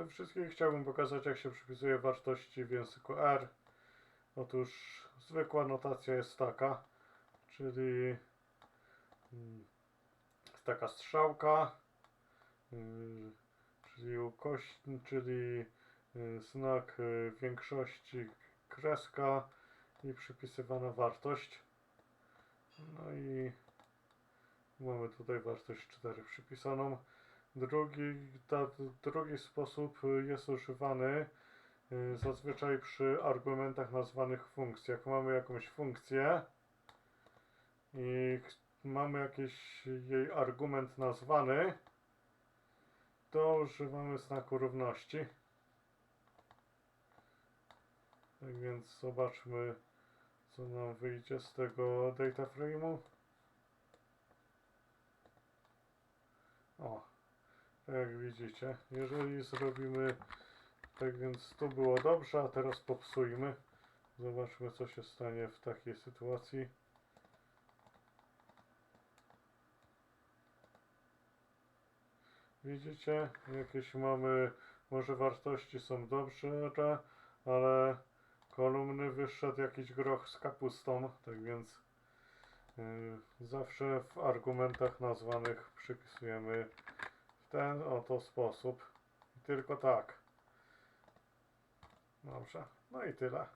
tym wszystkim chciałbym pokazać, jak się przypisuje wartości w języku R. Otóż zwykła notacja jest taka, czyli mm, jest taka strzałka, y, czyli ukoś, czyli y, znak y, większości kreska i przypisywana wartość. No i mamy tutaj wartość 4 przypisaną. Drugi, ta, drugi sposób jest używany y, zazwyczaj przy argumentach nazwanych funkcji. Jak mamy jakąś funkcję i mamy jakiś jej argument nazwany, to używamy znaku równości. Tak więc zobaczmy, co nam wyjdzie z tego data frame'u. O, jak widzicie, jeżeli zrobimy tak więc tu było dobrze, a teraz popsujmy. Zobaczmy co się stanie w takiej sytuacji. Widzicie, jakieś mamy, może wartości są dobrze, ale kolumny wyszedł jakiś groch z kapustą, tak więc yy, zawsze w argumentach nazwanych przypisujemy ten oto sposób. Tylko tak. Dobrze, no i tyle.